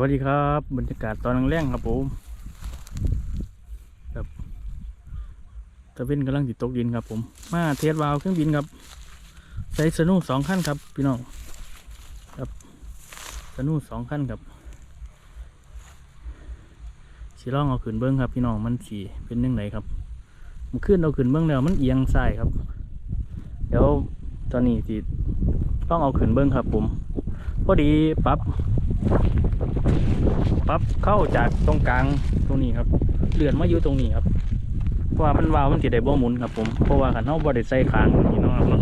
วัสดีครับบรรยากาศตอนแรงๆครับผมครับตะเวนกำลังติดตกดินครับผม มาเทสวาล์วเครื่องบินครับใช้สนุสองขั้นครับ พี่น้องครับสนุสองขั้นครับสีร่องเอาขึ้นเบิ้องครับ พี่น้องมันสีเป็นยังไงครับมันขึ้นเอาขึ้นเบิ้องแล้วมันเอียงซ้ายครับ เดี๋ยวตอนนี้สีต้องเอาขึ้นเบิ้องครับ ผม พอดีปรับ ปรับเข้าจากตรงกลางตรงนี้ครับเลื่อนมาอยู่ตรงนี้ครับเพราะว่ามันวาวมันติดได้บ่หมุนครับผมเพราะว่าขันเท้าบ่ได้ใส่คางพี่น้องครับ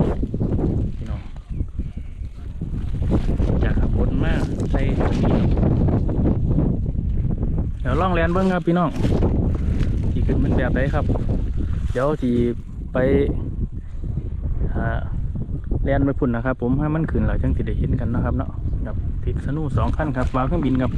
พี่น้องจากขับบนมาใส่ตรงนี้เดี๋ยวล่องแลนเบิ้งครับพี่น้องที่ขึ้นเป็นแบบไหนครับ เดี๋ยวที่ไปหาแลนไปพุ่นนะครับ ผมให้มันขึ้นหลังจังติได้เห็นกันนะครับเนาะกับติดสนุสองขั้นครับวาวเครื่องบินครับ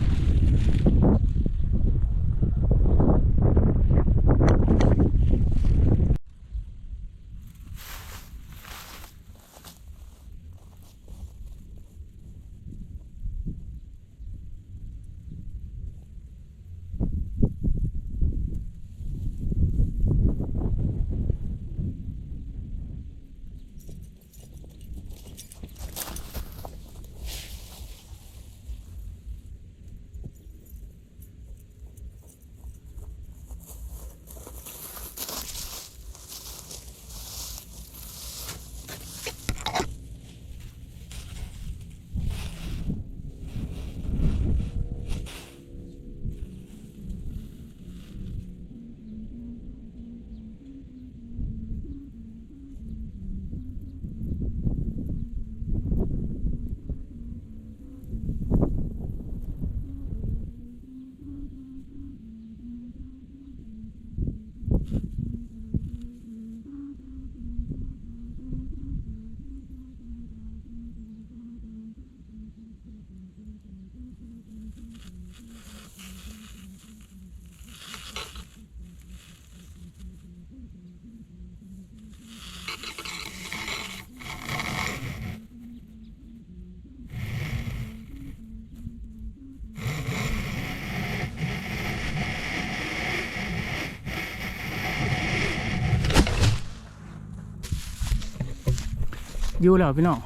อยู่แล้วพี่น้อง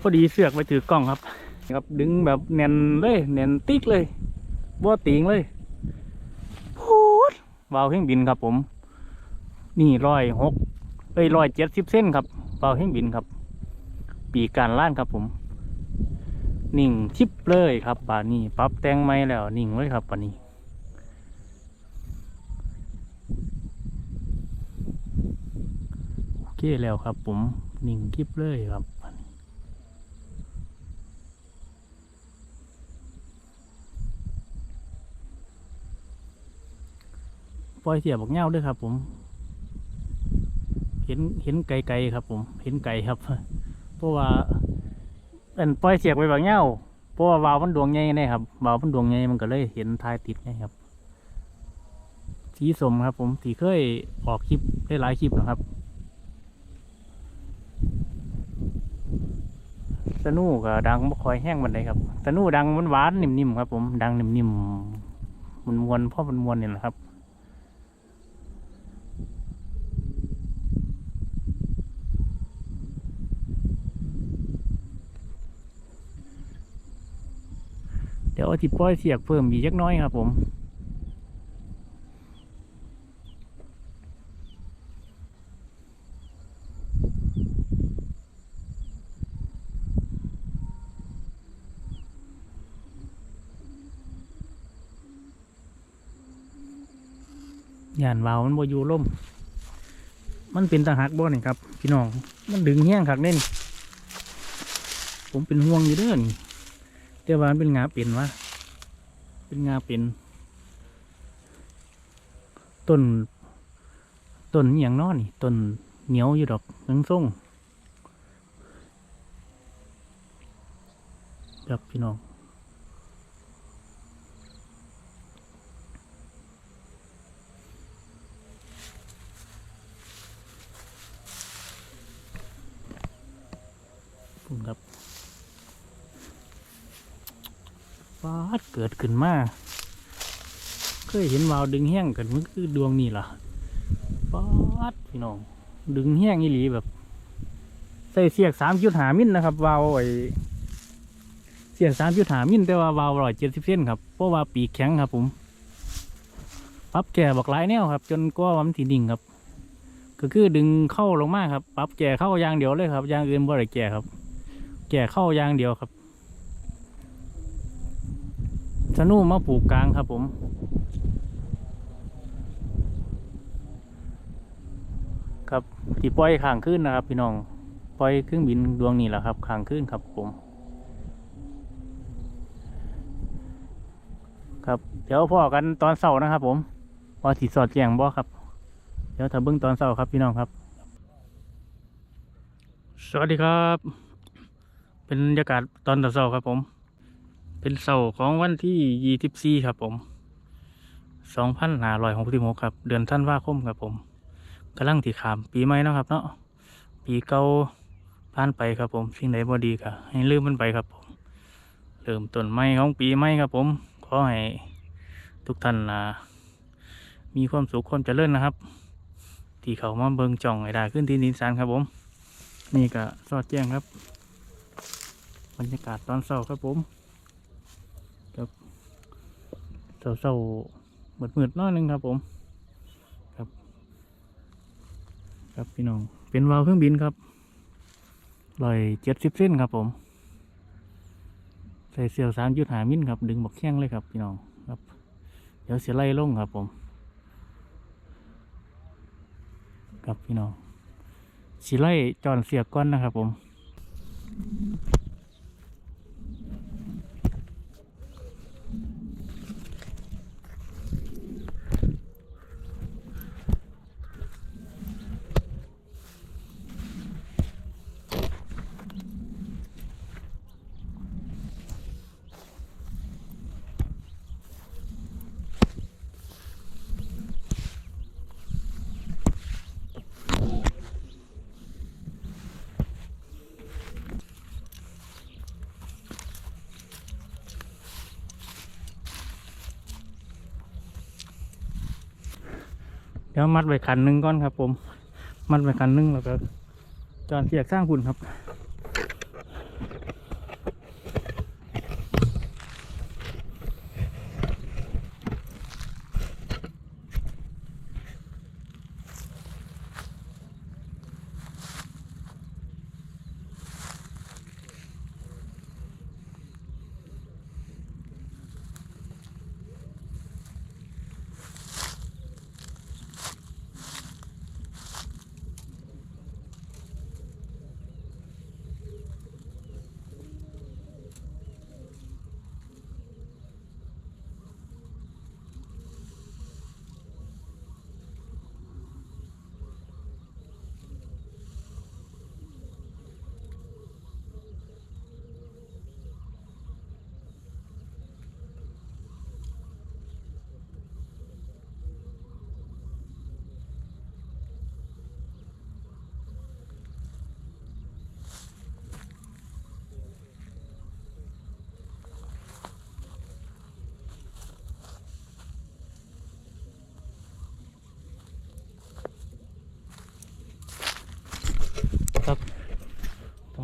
พอดีเสือกไปถือกล้องครับครับดึงแบบแน่นเลยแน่นติ๊กเลยบ่ติงเลยพูดวาวเครื่องบินครับผม นี่ร้อยหกเอ้ยร้อยเจ็ดสิบเส้นครับวาวเครื่องบินครับ ปีการล่านครับผมนิ่งชิปเลยครับป่านี้ปรับแต่งไม่แล้วนิ่งเลยครับป่านนี้โอเคแล้วครับผม นิ่งคลิปเลยครับปล่อยเสียบอกเง่าด้วยครับ ผม เห็นเห็นไกลๆครับ ผม เห็นไกลครับ เพราะว่าอันปล่อยเสียกไปแบบเง่าเพราะว่าวาวมันดวงใหญ่แน่ครับวาวมันดวงใหญ่มันก็เลยเห็นทายติดไงครับ สีสมครับ ผมที่เคยออกคลิปได้หลายคลิปนะครับ สนูก็ดังบ่ค่อยแห้งบันไดครับสนูดังมันหวานนิ่มๆครับ ผมดังนิ่มๆมันมวนเพราะมันมวนนี่แหละครับเดี๋ยวเอาที่ปล่อยเสียกเพิ่มอีกจักน้อยครับ ผมานวาวมันบ่อยู่ล่ม มันเป็นตาหักบ่นี่ครับ พี่น้อง มันดึงแห้งคักเน่นผมเป็นห่วงอยู่เด้อนี่แต่ว่ามันเป็นงาเป็นวะเป็นงาเป็นต้นต้นอย่างน้อนี่ต้นเหนียวอยู่ดอกนังส่งครับพี่น้อง ผมครับฟาดเกิดขึ้นมาเคยเห็นวาวดึงแห้งกันมันคือดวงนี่ล่ะฟาดพี่น้อง ดึงแห้งอีหลีแบบใส่เสียกสามจุดหามิลนะครับวาวไอเสียกสามจุดหามิลแต่ว่าวาวร้อยเจ็ดสิบเส้นครับเพราะว่าปีกแข็งครับผมปรับแก่บักหลายแนวครับ จนก็วามันสีดิ่งครับ ก็คือดึงเข้าลงมาครับปรับแก่เข้ายางเดียวเลยครับยางอื่นบ่ได้แก่ครับ แก่เข้าอย่างเดียวครับสนุมาปลูกกลางครับผมครับที่ปล่อยข้างขึ้นนะครับ พี่น้องปล่อยเครื่องบินดวงนี้แหละครับข้างขึ้นครับผม ครับเดี๋ยวพ่อกันตอนเสาร์นะครับ ผมว่าสีสอดแจงบ่ครับ เดี๋ยวถ้าเบิ้งตอนเสาร์ครับพี่น้องครับ สวัสดีครับ เป็นบรรยากาศตอนเสาร์ครับผม เป็นเสาร์ของวันที่ยี่สิบสี่ครับผมสองพันห้าร้อยหกสิบหกครับ เดือนธันว่าคมครับผมกำลังที่ขาม ปีใหม่นะครับ เนาะปีเก่าผ่านไปครับผม สิ่งใดบ่ดีก็ให้ลืมมันไปครับผมเริ่มต้นใหม่ของปีใหม่ครับ ผมขอให้ทุกท่านอ่ามีความสุขความเจริญนะครับ ที่เขามาเบิงจ่องไอ้ดาขึ้นที่นินสานครับผม นี่ก็สอดแจ้งครับ บรรยากาศตอนเช้าครับผมครับเช้าเช้าๆมืดๆน้อยหนึงครับผมครับ ครับพี่น้องเป็นวาวเครื่องบินครับลอยเจ็ดสิบเส้นครับผม ใส่เสียวสามยุดหามิลครับ ดึงบักแข้งเลยครับพี่น้องครับ เดี๋ยวเสียไล่ลงครับผมครับพี่น้องสิไล่จอนเสียก้อนนะครับผม ดี๋ยวมัดไว้คันหนึ่งก่อนครับ ผม มัดไว้คันหนึ่งแล้วก็จอนเสียกสร้างหุ่นครับ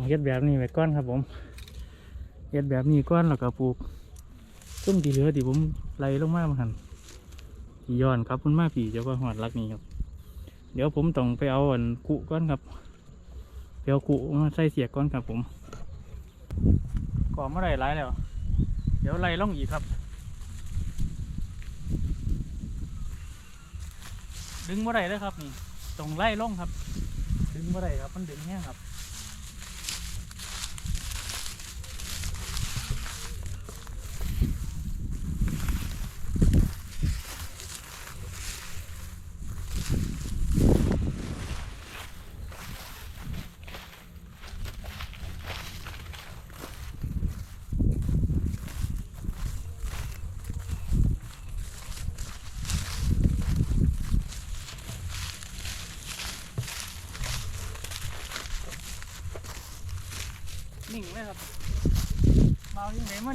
เย็ดแบบนี้ไว้ก้อนครับผมเย็ดแบบนี้ก้อนแล้วก็ปลูกต้นที่เหลือที่ผมไล่ลงมามาหันที่ย้อนครับคุณมาผีเจ้าก็หอดรักนี้ครับ เดี๋ยวผมต้องไปเอาอันกุก้อนครับไปเอากุมาใส่เสียกก้อนครับผมก่อเมื่อไรไล่แล้ว เดี๋ยวไล่ลงอีกครับ ดึงเมื่อไรเลยครับนี่ตรงไล่ลงครับ ดึงเมื่อไรครับมันดึงเนี่ยครับนิ่งครับ เบาที่ไหนม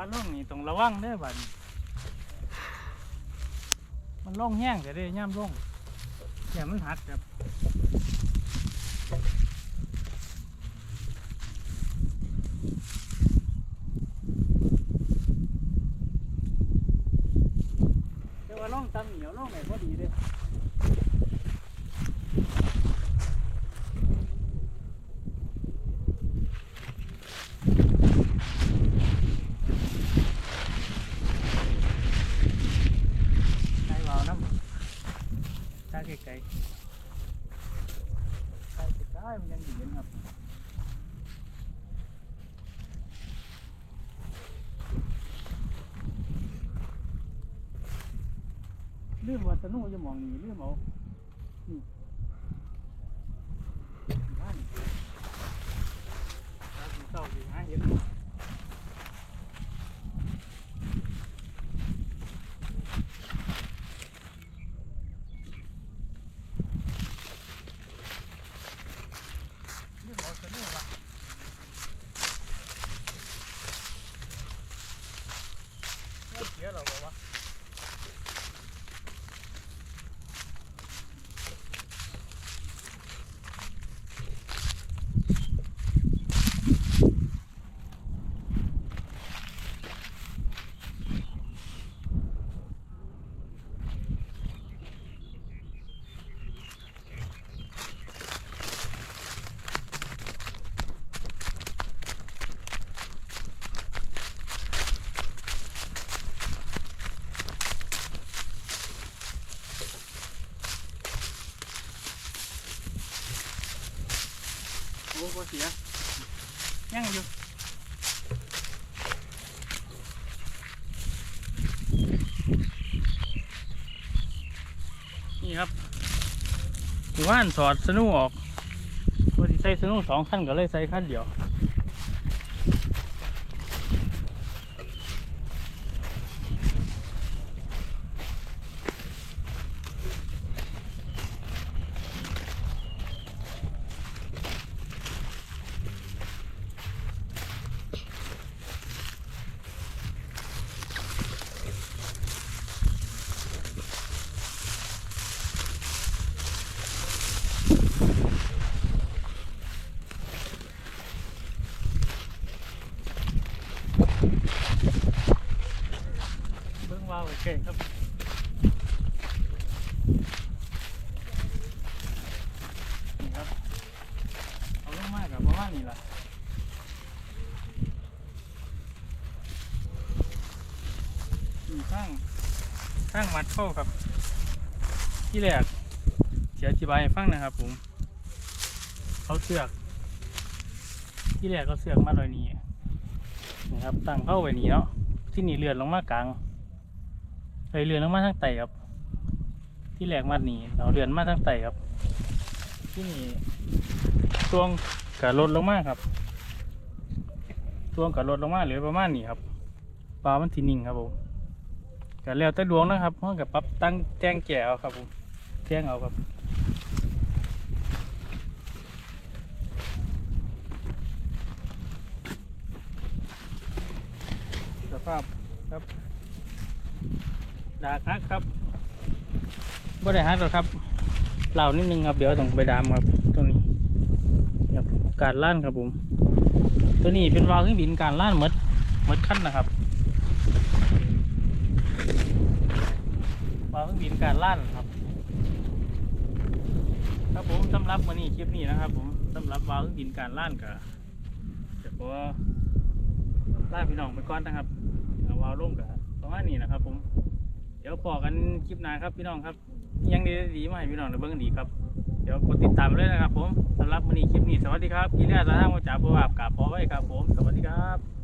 มันาล่องนี่ต้องระวังเด้อบัดมันล่องแห้งแต่เด้ย่ำล่องอย่ามันหักครับแต่ว่าล่องตำเหนียวล่องไหนพอดีเด้อ ใส่เบาน้ำใส่ไกลๆใส่ไกลๆมันยังอยู่เย็นครับ ลืมว่าสนุจะมองนี่ลืมเอานี่บ้านตาสีเศร้าดีหาเห็น นี่หมอสนุกละไม่เสียหรอกวะโอ้บ่ เสียยังอยู่นี่ครับว่านสอดสนุออกวันที่ใส่สนุสองขั้นก็เลยใส่ขั้นเดียว ว่าโอเคครับนี่ครับเอาลงมากับประมาณนี้ล่ะนี่ข้างข้างมัดเข้าครับ ที่แรกเสียอธิบายให้ฟังนะครับผมเขาเสือก ที่แรกเขาเสือกมาโดยนี้นะครับตั้งเข้าไว้นี้เนาะที่นี่เลือนลงมากลาง เลยเลื่อนลงมาทางไตครับ ที่แหลกมานี่เราเลื่อนมาทางไตครับ ที่นี่ช่วงกับลดลงมาครับช่วงกับลดลงมาเหลือประมาณนี้ครับปลามันทีนิ่งครับผมกับแล้วแต่ดวงนะครับเพราะกับปรับตั้งแจ้งแก่เอาครับผมแจ้งเอาครับสภาพ ดาคักครับบ่ได้ฮักหรอกครับเหล่านิดนึงครับเดี๋ยวต้องไปดามครับตัวนี้ครับการล่านครับผม ตัวนี้เป็นวาวเครื่องบินการล่านหมดหมดขั้นนะครับวาวเครื่องบินการล่านครับ ครับผมสำหรับวันนี้คลิปนี้นะครับ ผมสำหรับวาวเครื่องบินการล่านกับจะขอล่าพี่น้องไปก่อนนะครับเอาวล์วลงกับประมาณนี้นะครับผม เดี๋ยวปอกันคลิปหน้าครับพี่น้องครับยังดีดีมาให้พี่น้องในเบื้องดีครับเดี๋ยวกดติดตามไปเลยนะครับ ผมสำหรับวันนี้คลิปนี้สวัสดีครับกินเนื้อสาทางมาจากบัวบาบกาบพอไว้ครับผม สวัสดีครับ